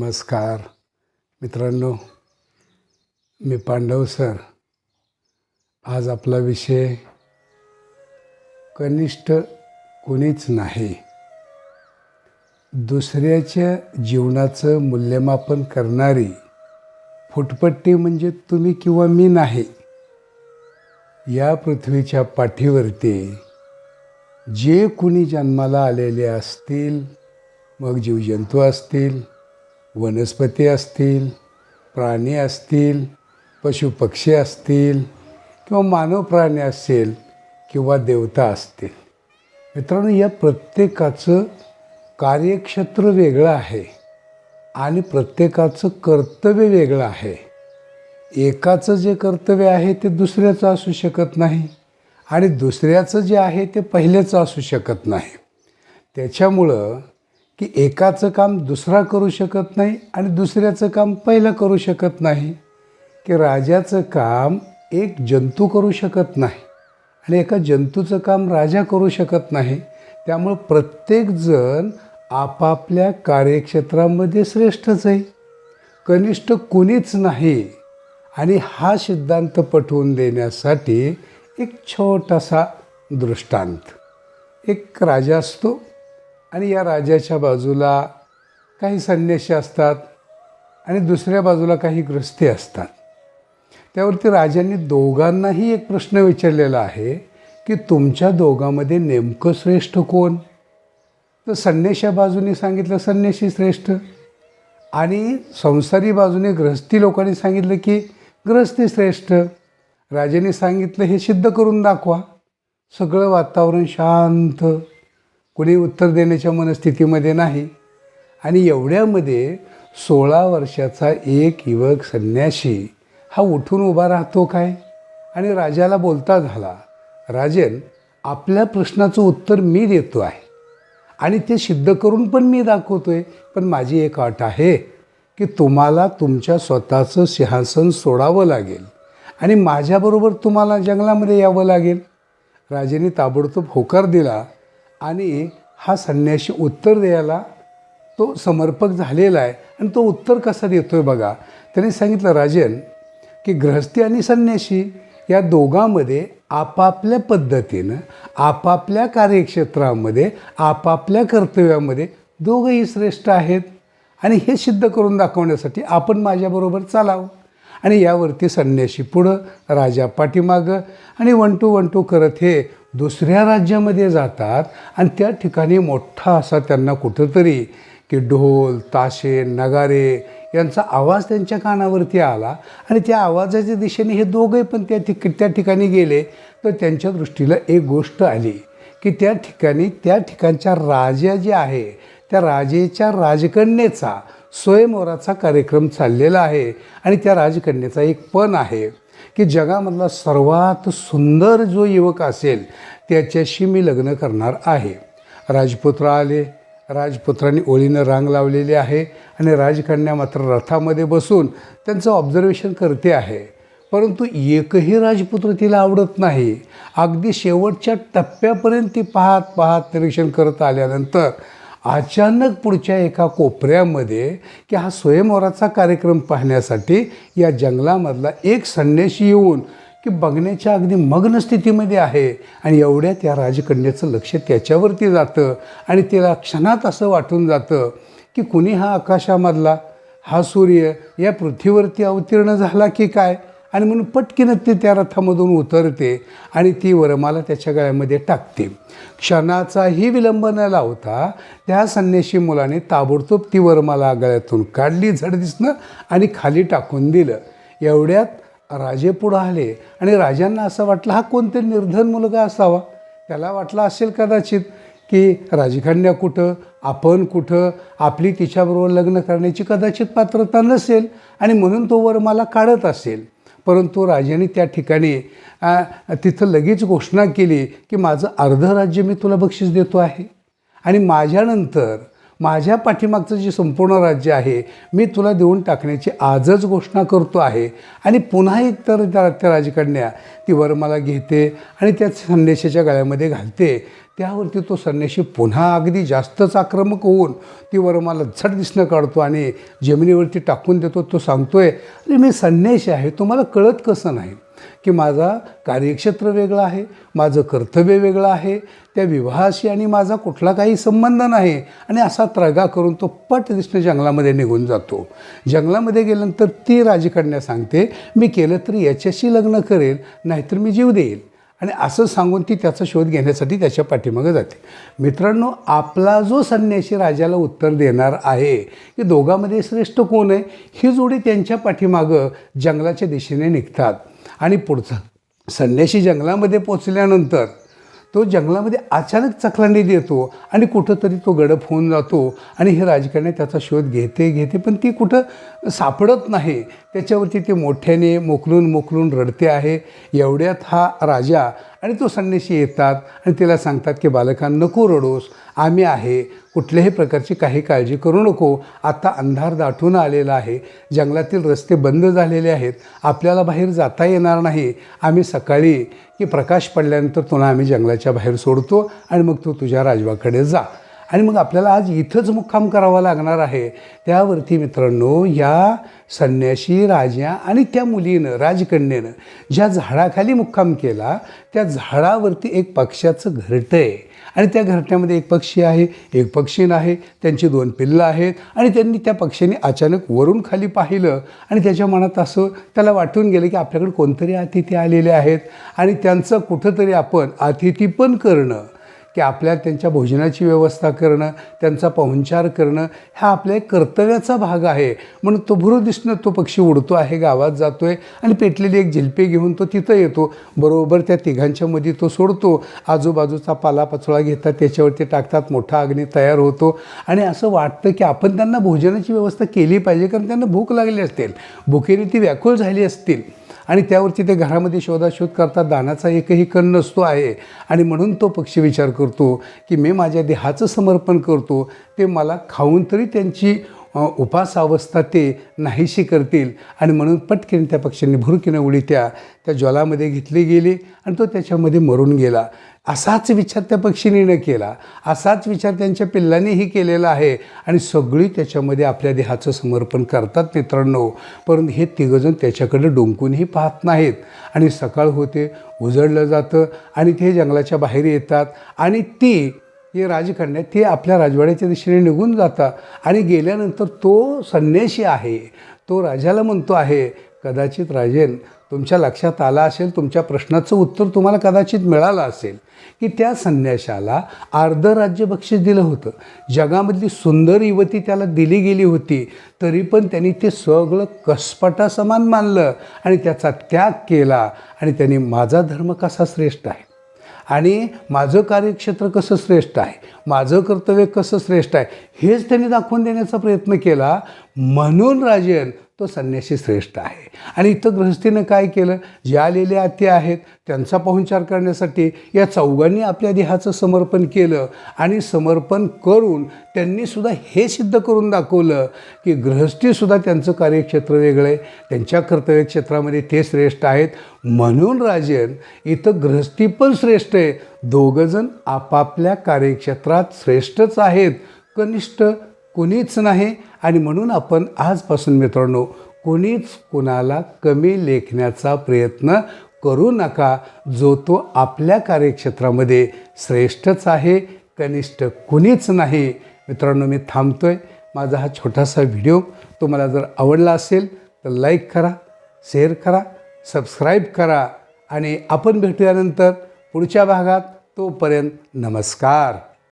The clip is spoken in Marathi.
नमस्कार. मित्रांनो मी पांडव सर. आज आपला विषय कनिष्ठ कोणीच नाही. दुसऱ्याच्या जीवनाचं मूल्यमापन करणारी फुटपट्टी म्हणजे तुम्ही किंवा मी नाही या पृथ्वीच्या पाठीवरती जे कुणी जन्माला आलेले असतील मग जीवजंतू असतील वनस्पती असतील प्राणी असतील पशुपक्षी असतील किंवा मानव प्राणी असेल किंवा देवता असतील. मित्रांनो या प्रत्येकाचं कार्यक्षेत्र वेगळं आहे आणि प्रत्येकाचं कर्तव्य वेगळं आहे. एकाचं जे कर्तव्य आहे ते दुसऱ्याचं असू शकत नाही आणि दुसऱ्याचं जे आहे ते पहिल्याचं असू शकत नाही. त्याच्यामुळं की एकाचं काम दुसरा करू शकत नाही आणि दुसऱ्याचं काम पहिलं करू शकत नाही की राजाचं काम एक जंतू करू शकत नाही आणि एका जंतूचं काम राजा करू शकत नाही. त्यामुळं प्रत्येकजण आपापल्या कार्यक्षेत्रामध्ये श्रेष्ठच आहे. कनिष्ठ कुणीच नाही आणि हा सिद्धांत पटवून देण्यासाठी एक छोटासा दृष्टांत. एक राजा असतो आणि या राजाच्या बाजूला काही संन्याशी असतात आणि दुसऱ्या बाजूला काही ग्रस्ती असतात. त्यावरती राजांनी दोघांनाही एक प्रश्न विचारलेला आहे की तुमच्या दोघांमध्ये नेमकं श्रेष्ठ कोण? तर संन्याशा बाजूने सांगितलं संन्याशी श्रेष्ठ. आणि संसारी बाजूने गृहस्थी लोकांनी सांगितलं की गृहस्थी श्रेष्ठ. राजाने सांगितलं हे सिद्ध करून दाखवा. सगळं वातावरण शांत. कुणी उत्तर देण्याच्या मनस्थितीमध्ये नाही. आणि एवढ्यामध्ये सोळा वर्षाचा एक युवक संन्याशी हा उठून उभा राहतो काय? आणि राजाला बोलता झाला राजन आपल्या प्रश्नाचं उत्तर मी देतो आहे. आणि ते सिद्ध करून पण मी दाखवतो आहे पण माझी एक अट आहे की तुम्हाला तुमच्या स्वतःचं सिंहासन सोडावं लागेल. आणि माझ्याबरोबर तुम्हाला जंगलामध्ये यावं लागेल. राजेने ताबडतोब होकार दिला आणि हा संन्याशी उत्तर द्यायला तो समर्पक झालेला आहे. आणि तो उत्तर कसा देतो आहे बघा? त्याने सांगितलं राजन की गृहस्थी आणि संन्याशी या दोघांमध्ये आपापल्या पद्धतीनं आपापल्या कार्यक्षेत्रामध्ये आपापल्या कर्तव्यामध्ये दोघंही श्रेष्ठ आहेत. आणि हे सिद्ध करून दाखवण्यासाठी आपण माझ्याबरोबर चालावं. आणि यावरती संन्याशी पुढं राजा पाठीमागं आणि वन टू वन टू करत हे दुसऱ्या राज्यामध्ये जातात आणि त्या ठिकाणी मोठा असा त्यांना कुठंतरी की ढोल ताशे नगारे यांचा आवाज त्यांच्या कानावरती आला आणि त्या आवाजाच्या दिशेने हे दोघे पण त्या ठिक त्या ठिकाणी गेले. तर त्यांच्या दृष्टीला एक गोष्ट आली की त्या ठिकाणी त्या ठिकाणच्या राजा जे आहे त्या राजेच्या राजकन्येचा स्वयंवराचा कार्यक्रम चाललेला आहे आणि त्या राजकन्येचा एक पण आहे. की जगामधला सर्वात सुंदर जो युवक असेल त्याच्याशी मी लग्न करणार आहे. राजपुत्र आले. राजपुत्रांनी ओळीनं रांग लावलेली आहे आणि राजकन्या मात्र रथामध्ये बसून त्यांचं ऑब्झर्वेशन करते आहे. परंतु एकही राजपुत्र तिला आवडत नाही. अगदी शेवटच्या टप्प्यापर्यंत ती पाहत पाहत निरीक्षण करत आल्यानंतर अचानक पुढच्या एका कोपऱ्यामध्ये की हा स्वयंवराचा कार्यक्रम पाहण्यासाठी या जंगलामधला एक संन्याशी येऊन की बघण्याच्या अगदी मग्न स्थितीमध्ये आहे. आणि एवढ्या त्या राजकन्याचं लक्ष त्याच्यावरती जातं. आणि तिला क्षणात असं वाटून जातं की कुणी हा आकाशामधला हा सूर्य या पृथ्वीवरती अवतीर्ण झाला की काय? आणि म्हणून पटकीनं ती त्या रथामधून उतरते आणि ती वरमाला त्याच्या गळ्यामध्ये टाकते. क्षणाचाही विलंब न लावता त्या संन्याशी मुलाने ताबडतोब ती वरमाला गळ्यातून काढली झड दिसणं आणि खाली टाकून दिलं. एवढ्यात राजे पुढं आले आणि राजांना असं वाटलं हा कोणते निर्धन मुलगा असावा? त्याला वाटलं असेल कदाचित की राजकन्या कुठं आपण कुठं आपली तिच्याबरोबर लग्न करण्याची कदाचित पात्रता नसेल आणि म्हणून तो वर मला काढत असेल. परंतु राजाने त्या ठिकाणी तिथं लगेच घोषणा केली की माझं अर्ध राज्य मी तुला बक्षीस देतो आहे. आणि माझ्यानंतर माझ्या पाठीमागचं जे संपूर्ण राज्य आहे मी तुला देऊन टाकण्याची आजच घोषणा करतो आहे. आणि पुन्हा एक तर त्या त्या राजकन्या ती वरमाला घेते आणि त्या संन्याशाच्या गळ्यामध्ये घालते. त्यावरती तो संन्याशी पुन्हा अगदी जास्तच आक्रमक होऊन ती वरमाला झट दिसणं काढतो आणि जमिनीवरती टाकून देतो तो सांगतोय अरे मी संन्याशी आहे तुम्हाला कळत कसं नाही? की माझा कार्यक्षेत्र वेगळं आहे माझं कर्तव्य वेगळं आहे त्या विवाहाशी आणि माझा कुठला काही संबंध नाही. आणि असा त्रगा करून तो पट दिसणं जंगलामध्ये निघून जातो. जंगलामध्ये गेल्यानंतर ती राजकन्या सांगते मी केलं तरी याच्याशी लग्न करेल नाहीतर मी जीव देईल. आणि असं सांगून ती त्याचा शोध घेण्यासाठी त्याच्या पाठीमागं जाते. मित्रांनो आपला जो संन्यासी राजाला उत्तर देणार आहे की दोघांमध्ये श्रेष्ठ कोण आहे ही जोडी त्यांच्या पाठीमागं जंगलाच्या दिशेने निघतात. आणि पुढचा संन्याशी जंगलामध्ये पोचल्यानंतर तो जंगलामध्ये अचानक चकलांडी देतो आणि कुठंतरी तो गडप होऊन जातो आणि हे राजकारणी त्याचा शोध घेते घेते. पण ती कुठं सापडत नाही. त्याच्यावरती ते मोठ्याने मोकलून मोकलून रडते आहे. एवढ्यात हा राजा आणि तो संन्याशी येतात आणि तिला सांगतात की बालकांना नको रडोस. आम्ही आहे. कुठल्याही प्रकारची काही काळजी करू नको. आता अंधार दाटून आलेला आहे. जंगलातील रस्ते बंद झालेले आहेत. आपल्याला बाहेर जाता येणार नाही. आम्ही सकाळी की प्रकाश पडल्यानंतर तुला आम्ही जंगलाच्या बाहेर सोडतो आणि मग तू तुझ्या राजवाकडे जा. आणि मग आपल्याला आज इथंच मुक्काम करावा लागणार आहे. त्यावरती मित्रांनो या संन्याशी राजा आणि त्या मुलीनं राजकन्येनं ज्या झाडाखाली मुक्काम केला त्या झाडावरती एक पक्ष्याचं घरटं आहे. आणि त्या घरट्यामध्ये एक पक्षी आहे. एक पक्षी आहे त्यांची दोन पिल्लं आहेत. आणि त्यांनी त्या पक्षीने अचानक वरून खाली पाहिलं आणि त्याच्या मनात असं त्याला वाटून गेलं की आपल्याकडे कोणतरी अतिथी आलेले आहेत. आणि त्यांचं कुठंतरी आपण अतिथी पण करणं की आपल्या त्यांच्या भोजनाची व्यवस्था करणं त्यांचा पाहुणचार करणं हा आपल्या एक कर्तव्याचा भाग आहे. म्हणून तो भुरू दिसणं तो पक्षी उडतो आहे गावात जातो आहे आणि पेटलेली एक झिलपे घेऊन तो तिथं येतो. बरोबर त्या तिघांच्या मध्ये तो सोडतो. आजूबाजूचा पालापाचोळा घेतात त्याच्यावरती टाकतात मोठा अग्नी तयार होतो. आणि असं वाटतं की आपण त्यांना भोजनाची व्यवस्था केली पाहिजे कारण त्यांना भूक लागली असतील. भुकेने ती व्याकुळ झाली असतील. आणि त्यावरती ते घरामध्ये शोधाशोध करतात दानाचा एकही कण नसतो आहे. आणि म्हणून तो पक्षी विचार करतो. करतो की मी माझ्या देहाचं समर्पण करतो ते मला खाऊन तरी त्यांची उपासावस्था ते नाहीशी करतील. आणि म्हणून पटकन त्या पक्ष्यांनी भुरकीनं उडी त्या त्या ज्वालामध्ये घेतली गेली आणि तो त्याच्यामध्ये मरून गेला. असाच विचार त्या पक्षीने केला. असाच विचार त्यांच्या पिल्लांनीही केलेला आहे. आणि सगळी त्याच्यामध्ये आपल्या देहाचं समर्पण करतात मित्रांनो. परंतु हे तिघंजण त्याच्याकडे डोंकूनही पाहत नाहीत. आणि सकाळ होते उजळलं जातं आणि ते जंगलाच्या बाहेर येतात. आणि ती हे राजकन्या ते आपल्या राजवाड्याच्या दिशेने निघून जातात. आणि गेल्यानंतर तो संन्याशी आहे. तो राजाला म्हणतो आहे कदाचित राजेन तुमच्या लक्षात आला असेल तुमच्या प्रश्नाचं उत्तर तुम्हाला कदाचित मिळालं असेल की त्या संन्याशाला अर्ध राज्य बक्षीस दिलं होतं. जगामधली सुंदर युवती त्याला दिली गेली होती तरी पण त्यांनी ते सगळं कसपटा समान मानलं आणि त्याचा त्याग केला आणि त्यांनी माझा धर्म कसा श्रेष्ठ आहे? आणि माझं कार्यक्षेत्र कसं श्रेष्ठ आहे? माझं कर्तव्य कसं श्रेष्ठ आहे? हेच त्यांनी दाखवून देण्याचा प्रयत्न केला. म्हणून राजन तो संन्यासी श्रेष्ठ आहे. आणि इथं गृहस्थीनं काय केलं? जे आलेले आते आहेत त्यांचा पाहुणचार करण्यासाठी या चौघांनी आपल्या देहाचं समर्पण केलं आणि समर्पण करून त्यांनीसुद्धा हे सिद्ध करून दाखवलं की गृहस्थीसुद्धा त्यांचं कार्यक्षेत्र वेगळं आहे. त्यांच्या कर्तव्यक्षेत्रामध्ये ते श्रेष्ठ आहेत. म्हणून राजन इथं गृहस्थी पण श्रेष्ठ आहे. दोघंजण आपापल्या कार्यक्षेत्रात श्रेष्ठच आहेत. कनिष्ठ कुणीच नाही. आणि म्हणून आपण आजपासून मित्रांनो कोणीच कुणाला कमी लेखण्याचा प्रयत्न करू नका. जो तो आपल्या कार्यक्षेत्रामध्ये श्रेष्ठच आहे कनिष्ठ कुणीच नाही. मित्रांनो मी थांबतो आहे माझा हा छोटासा व्हिडिओ तुम्हाला जर आवडला असेल तर लाईक करा शेअर करा सबस्क्राईब करा. आणि आपण भेटूयानंतर पुढच्या भागात. तोपर्यंत नमस्कार.